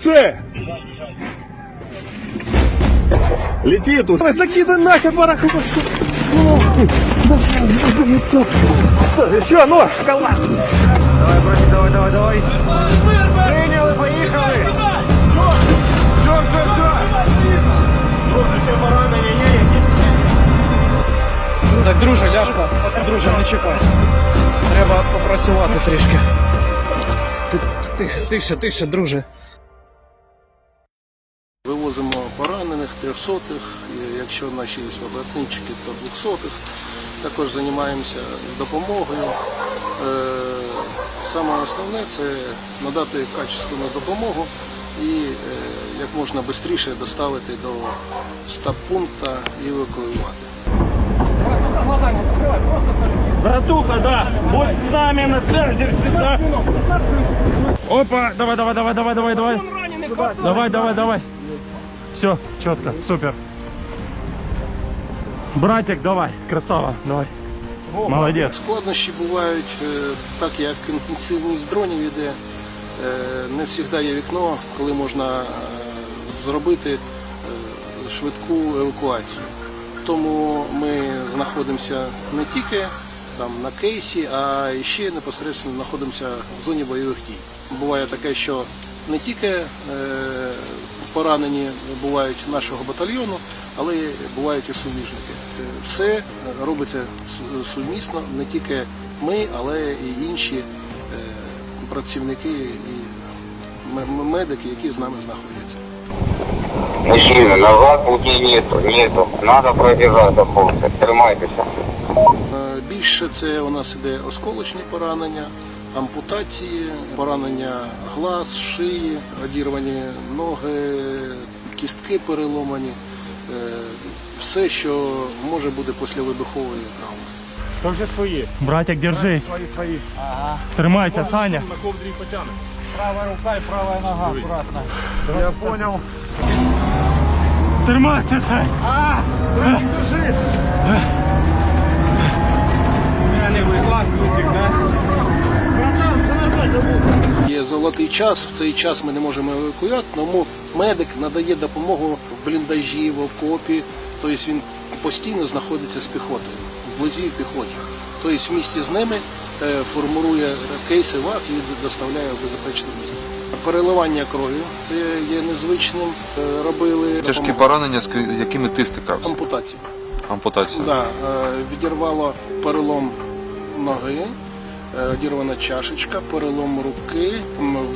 це? Лети тут. Закидай нахер бараху. Еще, ну, шоколад. Давай, братик, давай, давай, давай. Прийняли, поїхали. Все, все, все. Друже, ще поранення є? Так, друже, ляж, друже, не чекай. Треба попрацювати трішки. Ти- Тихо, тише, тише, друже. 200-х, якщо наші є побратимчики, то 200-х. Також займаємося допомогою. Е, саме основне це надати качественну допомогу і е, як можна швидше доставити до стаб-пункту і евакуювати. Братуха, да, будь з нами на связи всегда. Опа, давай, давай, давай, давай, давай, давай. Давай, давай, давай. Все, четко, супер. Братик, давай, красава, давай. Молодец. Складнощі бувають, е, так як інтенсивність дронів іде, е, не завжди є вікно, коли можна е, зробити швидку евакуацію. Тому ми знаходимося не тільки там на кейсі, а ще непосередньо знаходимося в зоні бойових дій. Буває таке, що не тільки поранені бувають нашого батальйону, але бувають і суміжники. Е, Все робиться сумісно, не тільки ми, але і інші е, працівники і медики, які з нами знаходяться. Мужчины, назад пути нету, нету. Надо пробежать до. Тримайтеся. Е, Більше це у нас іде осколочні поранення, ампутації, поранення глаз, шиї, одірвані ноги, кістки переломані. Е, Все, що може бути після вибухової травми. То вже свої. Братик, держись. Свої, свої. Тримайся, Саня. На ковдрі потягне. Права рука і права нога, акуратно. Я понял. Тримайся, Сань. Держись. Не вигласуйте, да? Братан, все нормально буде. Є золотий час, в цей час ми не можемо евакуювати, тому медик надає допомогу в бліндажі, в окопі, тобто він постійно знаходиться з піхотою, вблизі піхоті. Тобто в місті з ними е, формує кейси ВАК і доставляє в безпечне місце. Переливання крові це є незвичним. Е, Робили Тяжкі допомогу. поранення, з якими ти стикався? ампутації. Ампутація. Да, е, відірвало перелом ноги, одірвана чашечка, перелом руки,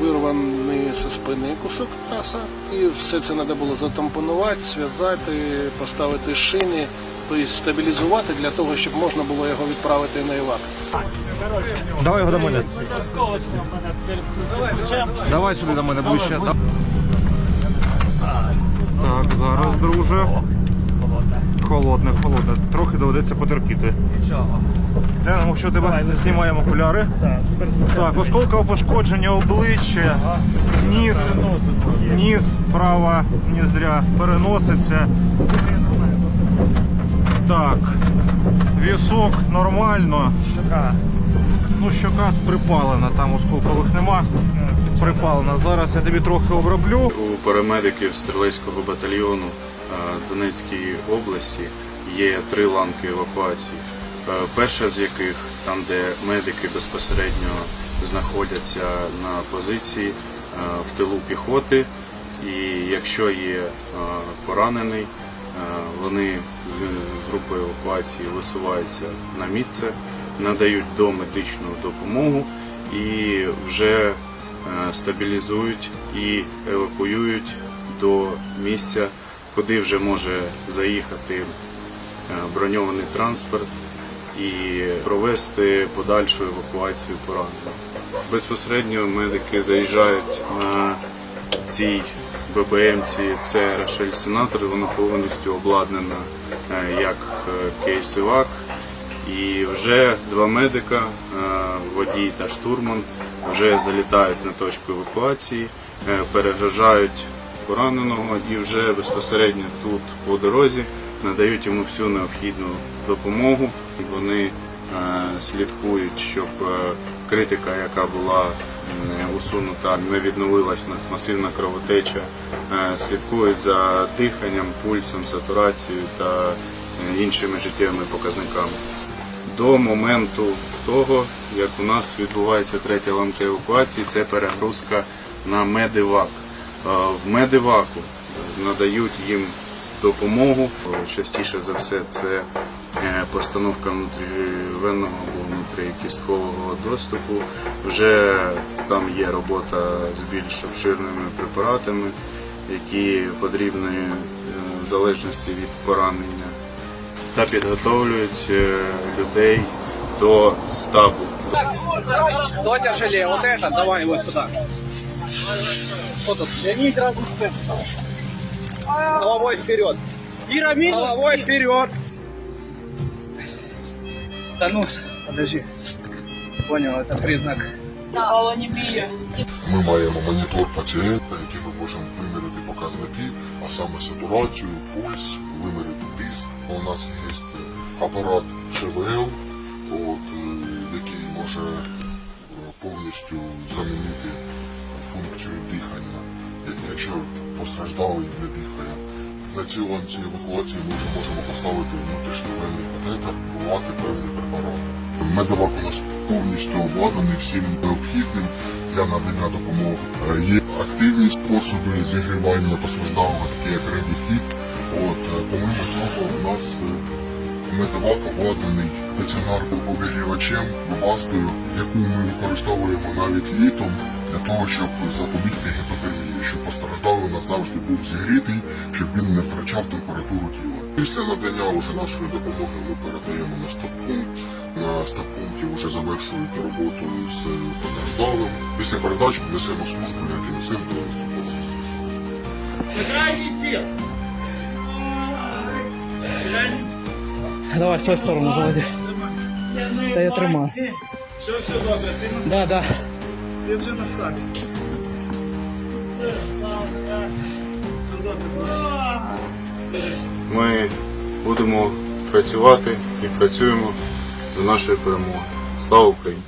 вирваний зі спини кусок м'яса. І все це треба було затампонувати, зв'язати, поставити шини, тобто стабілізувати для того, щоб можна було його відправити на івак. Давай його до мене. Давай сюди до мене ближче. Так, зараз, друже. Холодне, холодне. Трохи доведеться потерпіти. Глянемо, що тебе знімаємо окуляри. Так, осколкове пошкодження обличчя, ніс, ніс, права ніздря переноситься. Так, вісок нормально. Ну, щока припалена, там осколкових нема. Припалена. Зараз я тобі трохи оброблю. У парамедиків стрілецького батальйону Донецької області є три ланки евакуації. Е, Перша з яких там, де медики безпосередньо знаходяться на позиції е, в тилу піхоти, і якщо є е, поранений, вони з групи евакуації висуваються на місце, надають домедичну допомогу і вже стабілізують і евакуюють до місця, куди вже може заїхати е, броньований транспорт і провести подальшу евакуацію поранених. Безпосередньо медики заїжджають на цій ББМці, це Рошель Сенатор, вона повністю обладнана е, як е, кейс івак. І вже два медика, водій та штурман, вже залітають на точку евакуації, перегружають пораненого і вже безпосередньо тут по дорозі надають йому всю необхідну допомогу. Вони е, слідкують, щоб е, критика, яка була усунута, не відновилась у нас масивна кровотеча, Е, слідкують за диханням, пульсом, сатурацією та іншими життєвими показниками. До моменту того, як у нас відбувається третя ланка евакуації, це перегрузка на медивак. В медиваку надають їм допомогу. Частіше за все це е, постановка внутрівенного або внутрікісткового доступу. Вже там є робота з більш обширними препаратами, які потрібні е, в залежності від поранення, та підготовлюють е, людей до стабу. Кто тяжелее? Вот это? Давай его сюда. Что тут? Леонид разум. Головой вперед. Пирамиду. Головой вперед. Да ну, подожди. Понял, это признак. Ми маємо монітор пацієнта, який ми можемо виміряти показники, а саме сатурацію, пульс, виміряти тиск. У нас є апарат ШВЛ, от, е, який може е, повністю замінити Функцію дихання, якщо постраждалий не дихає. На цій ланці евакуації ми вже можемо поставити внутрішньовенний катетер, вбивати певні препарати. Медовак у нас повністю обладнаний всім необхідним для надання допомоги. Е, Є активні способи зігрівання постраждалого, такі як редіфіт. От, е, помимо цього у нас е, медовак обладнаний стаціонарним обігрівачем, бастою, яку ми використовуємо навіть літом для того, щоб запобігти гіпотермії, щоб постраждалий у нас завжди був зігрітий, щоб він не втрачав температуру тіла. Після надання уже нашої допомоги ми передаємо на стоп-пункт. На стоп-пункті вже завершують роботу з постраждалим. Після передачі несемо службу, як і несемо до наступного постраждалого. Давай, свою сторону заводи. Да я тримаю. Все, все добре, ти на Да, да. Ти вже на старті. Ми будемо працювати і працюємо до нашої перемоги. Слава Україні!